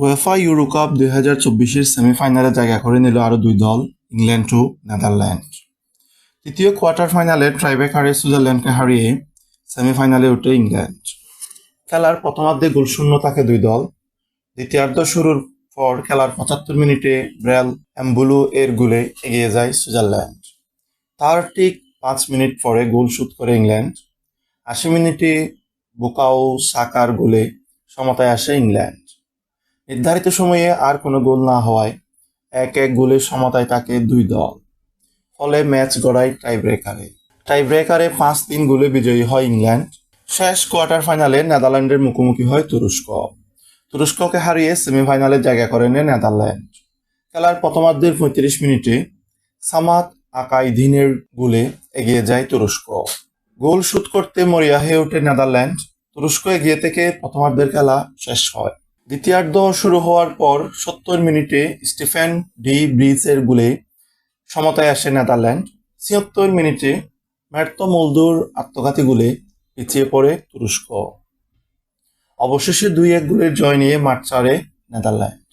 UEFA euro cup দুই হাজার চব্বিশের সেমিফাইনালে জায়গা করে নিল আরও দুই দল, ইংল্যান্ড ও নেদারল্যান্ড। তৃতীয় কোয়ার্টার ফাইনালে ট্রাইবেকারে সুইজারল্যান্ডকে হারিয়ে সেমিফাইনালে ওঠে ইংল্যান্ড। খেলার প্রথমার্ধে গোলশূন্য থাকে দুই দল। দ্বিতীয়ার্ধ শুরুর পর খেলার পঁচাত্তর মিনিটে ব্রেল অ্যাম্বুলু এর গোলে এগিয়ে যায় সুইজারল্যান্ড। তার ঠিক পাঁচ মিনিট পরে গোল শুট করে ইংল্যান্ড। আশি মিনিটে বুকাও সাকার গোলে সমতায় আসে ইংল্যান্ড। নির্ধারিত সময়ে আর কোনো গোল না হওয়ায় এক এক গোলের সমতায় থাকে দুই দল। ফলে ম্যাচ গড়ায় টাই ব্রেকারে টাই ব্রেকারে পাঁচ তিন গোলে বিজয়ী হয় ইংল্যান্ড। শেষ কোয়ার্টার ফাইনালে নেদারল্যান্ডের মুখোমুখি হয় তুরস্ক। তুরস্ককে হারিয়ে সেমিফাইনালে জায়গা করে নেয় নেদারল্যান্ড। খেলার প্রথমার্ধের পঁয়ত্রিশ মিনিটে সামাত আকাইদিনের গোলে এগিয়ে যায় তুরস্ক। গোল শুট করতে মরিয়া হয়ে ওঠে নেদারল্যান্ড। তুরস্ক এগিয়ে থেকে প্রথমার্ধের খেলা শেষ হয়। দ্বিতীয়ার্ধ শুরু হওয়ার পর সত্তর মিনিটে স্টিফেন ডি ব্রিজের গুলে সমতায় আসে নেদারল্যান্ড। ছিয়াত্তর মিনিটে ম্যার্ত মলদুর আত্মঘাতী গুলে পিছিয়ে পড়ে তুরস্ক। অবশেষে দুই এক গোলের জয় নিয়ে মাঠ ছাড়ে নেদারল্যান্ড।